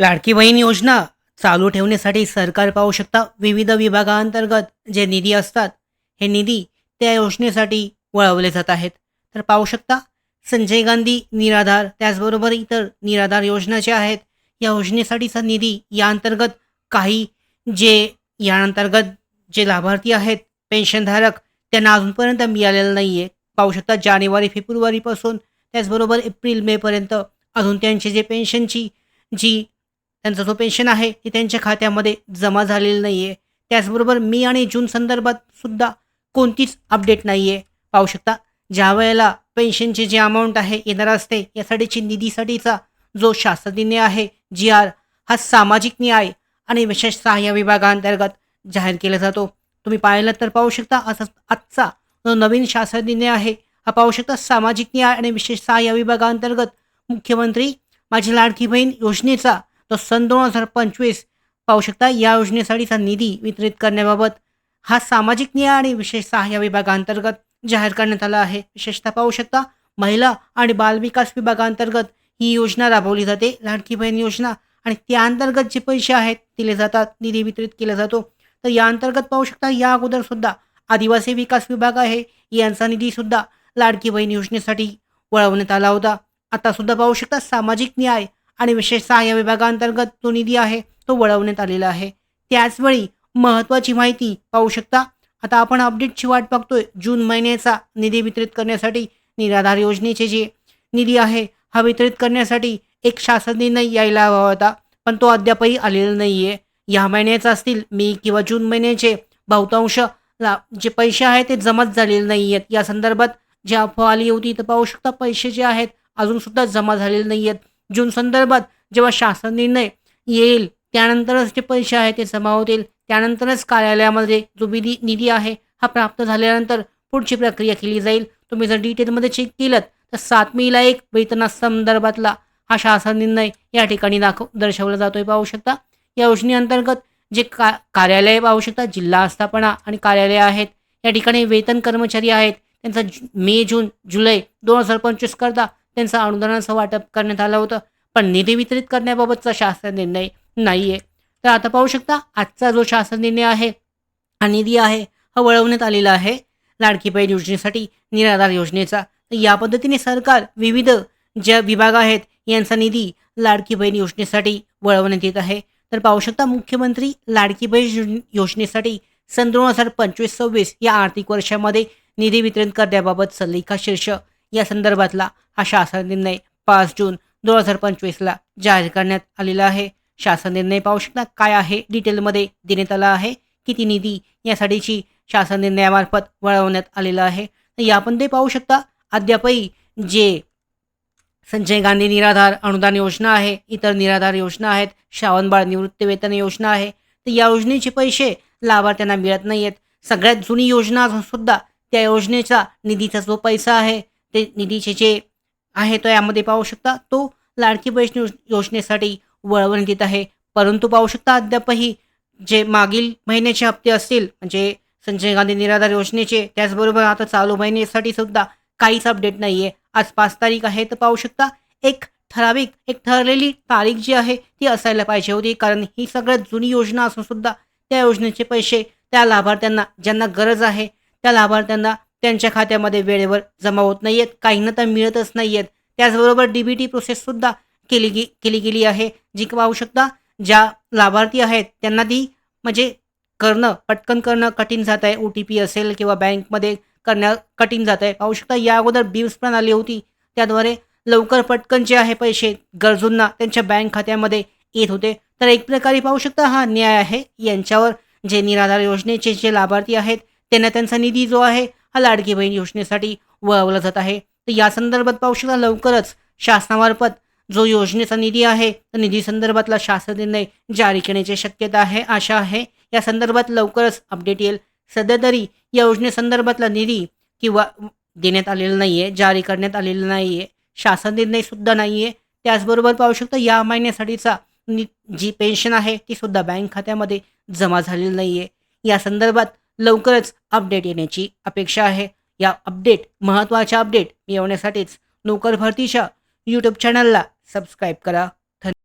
लाडकी बहीण योजना चालू ठेवण्यासाठी सरकार पाहू शकता विविध विभागांतर्गत जे निधी असतात हे निधी त्या योजनेसाठी वळवले जात आहेत. तर पाहू शकता संजय गांधी निराधार त्याचबरोबर इतर निराधार योजना ज्या आहेत या योजनेसाठीचा निधी या अंतर्गत काही जे या अंतर्गत जे लाभार्थी आहेत पेन्शनधारक त्यांना अजूनपर्यंत मिळालेलं नाही आहे पाहू शकता जानेवारी फेब्रुवारीपासून त्याचबरोबर एप्रिल मेपर्यंत अजून त्यांची जे पेन्शनची जी त्यांचा जो पेन्शन आहे ते त्यांच्या खात्यामध्ये जमा झालेलं नाही आहे त्याचबरोबर मे आणि जून संदर्भात सुद्धा कोणतीच अपडेट नाही आहे पाहू शकता ज्या वेळेला पेन्शनचे जे अमाऊंट आहे येणार असते यासाठीची निधीसाठीचा जो शासकीय आहे जी आर हा सामाजिक न्याय आणि विशेष सहाय्य विभागांतर्गत जाहीर केला जातो. तुम्ही पाहिलं तर पाहू शकता असा आजचा जो नवीन शासकीय आहे हा पाहू शकता सामाजिक न्याय आणि विशेष सहाय्य विभागांतर्गत मुख्यमंत्री माझी लाडकी बहीण योजनेचा तो सन दोन हजार पंचवीस पाहू शकता या योजनेसाठीचा निधी वितरित करण्याबाबत हा सामाजिक न्याय आणि विशेष सहाय्य विभागांतर्गत जाहीर करण्यात आला आहे. विशेषतः पाहू शकता महिला आणि बालविकास विभागांतर्गत ही योजना राबवली जाते. लाडकी बहीण योजना आणि त्या अंतर्गत जे पैसे आहेत दिले जातात निधी वितरित केला जातो. तर या अंतर्गत पाहू शकता या अगोदर सुद्धा आदिवासी विकास विभाग आहे. यांचा निधीसुद्धा लाडकी बहीण योजनेसाठी वळवण्यात आला होता. आता सुद्धा पाहू शकता सामाजिक न्याय आणि विशेष सहाय्य विभागांतर्गत जो निधी आहे तो वळवण्यात आलेला आहे. त्याचवेळी महत्त्वाची माहिती पाहू शकता. आता आपण अपडेटची वाट बघतोय. जून महिन्याचा निधी वितरित करण्यासाठी निराधार योजनेचे जे निधी आहे हा वितरित करण्यासाठी एक शासन निर्णय यायला हवा होता पण तो अद्यापही आलेला नाही आहे या महिन्याचा असतील मे किंवा जून महिन्याचे बहुतांश ला जे पैसे आहेत ते जमाच झालेले नाही आहेत या संदर्भात जे अफवा आली होती तर पाहू शकता. पैसे जे आहेत अजूनसुद्धा जमा झालेले नाही आहेत जून संदर्भात जेव्हा शासन निर्णय येईल त्यानंतरच जे पैसे आहेत ते जमा होतील. त्यानंतरच कार्यालयामध्ये जो निधी निधी आहे हा प्राप्त झाल्यानंतर पुढची प्रक्रिया केली जाईल. तुम्ही जर डिटेलमध्ये चेक केलं तर सात मेला एक वेतनासंदर्भातला हा शासन निर्णय या ठिकाणी दाखव दर्शवला जातोय. पाहू शकता या योजनेअंतर्गत जे का कार्यालय पाहू शकता जिल्हा आस्थापना आणि कार्यालय आहेत. या ठिकाणी वेतन कर्मचारी आहेत. त्यांचा मे जून जुलै दोन हजार पंचवीस करता त्यांचं अनुदानाचं वाटप करण्यात आलं होतं. पण निधी वितरित करण्याबाबतचा शासन निर्णय नाही आहे तर आता पाहू शकता आजचा जो शासन निर्णय आहे हा निधी आहे हा वळवण्यात आलेला आहे. लाडकी बहीण योजनेसाठी निराधार योजनेचा. तर या पद्धतीने सरकार विविध ज्या विभाग आहेत यांचा निधी लाडकी बहीण योजनेसाठी वळवण्यात येत आहे. तर पाहू शकता मुख्यमंत्री लाडकी बहीण योजनेसाठी सन दोन हजार पंचवीस सव्वीस या आर्थिक वर्षामध्ये निधी वितरण करण्याबाबत सल्लिका शीर्ष या संदर्भातला हा शासन निर्णय पाच जून दोन हजार पंचवीसला जाहीर करण्यात आलेला आहे. शासन निर्णय पाहू शकता काय आहे? डिटेलमध्ये देण्यात आला आहे किती निधी यासाठीची शासन निर्णयामार्फत वळवण्यात आलेला आहे. तर यापण ते पाहू शकता. अद्यापही जे संजय गांधी निराधार अनुदान योजना आहे इतर निराधार योजना आहेत श्रावणबाळ निवृत्तीवेतन योजना आहे तर या योजनेचे पैसे लाभार्थ्यांना मिळत नाही आहेत सगळ्यात जुनी योजना असूनसुद्धा त्या योजनेचा निधीचा जो पैसा आहे ते निधीचे जे आहे तो यामध्ये पाहू शकता. तो लाडकी बहीण योज- योजनेसाठी वळवण देत आहे. परंतु पाहू शकता अद्यापही जे मागील महिन्याचे हप्ते असतील म्हणजे संजय गांधी निराधार योजनेचे त्याचबरोबर आता चालू महिन्यासाठी सुद्धा काहीच अपडेट नाही आहे आज पाच तारीख आहे तर पाहू शकता एक ठराविक एक ठरलेली तारीख जी आहे ती असायला पाहिजे होती. कारण ही सगळ्यात जुनी योजना असून सुद्धा त्या योजनेचे पैसे त्या लाभार्थ्यांना ज्यांना गरज आहे त्या लाभार्थ्यांना त्यांच्या खात्यामध्ये वेळेवर जमा होत नाही आहेत काहींना तर मिळतच नाही आहेत त्याचबरोबर डी बी टी प्रोसेससुद्धा केली गे केली गेली आहे. जी की पाहू शकता ज्या लाभार्थी आहेत त्यांना ती म्हणजे करणं पटकन करणं कठीण जात आहे. ओ टी पी असेल किंवा बँकमध्ये करणं कठीण जात आहे. पाहू शकता या अगोदर बिल्स पण आली होती. त्याद्वारे लवकर पटकन जे आहे पैसे गरजूंना त्यांच्या बँक खात्यामध्ये येत होते. तर एक प्रकारे पाहू शकता हा न्याय आहे. यांच्यावर जे निराधार योजनेचे जे लाभार्थी आहेत त्यांना त्यांचा निधी जो आहे हा लाडकी बहीण योजनेसाठी वळवला जात आहे. तर या संदर्भात पाहू शकता लवकरच शासनामार्फत जो योजनेचा निधी आहे तर निधी संदर्भातला शासन निर्णय जारी करण्याची शक्यता आहे आशा आहे. या संदर्भात लवकरच अपडेट येईल. सध्या तरी या योजनेसंदर्भातला निधी किंवा देण्यात आलेला नाही आहे जारी करण्यात आलेला नाही आहे शासन निर्णयसुद्धा नाही आहे त्याचबरोबर पाहू शकता या महिन्यासाठीचा नि जी पेन्शन आहे ती सुद्धा बँक खात्यामध्ये जमा झालेली नाही आहे या संदर्भात लवकरच अपडेट येण्याची अपेक्षा आहे. या अपडेट महत्त्वाच्या अपडेट मिळवण्यासाठीच नोकर भरतीच्या यूट्यूब चॅनलला सबस्क्राईब करा.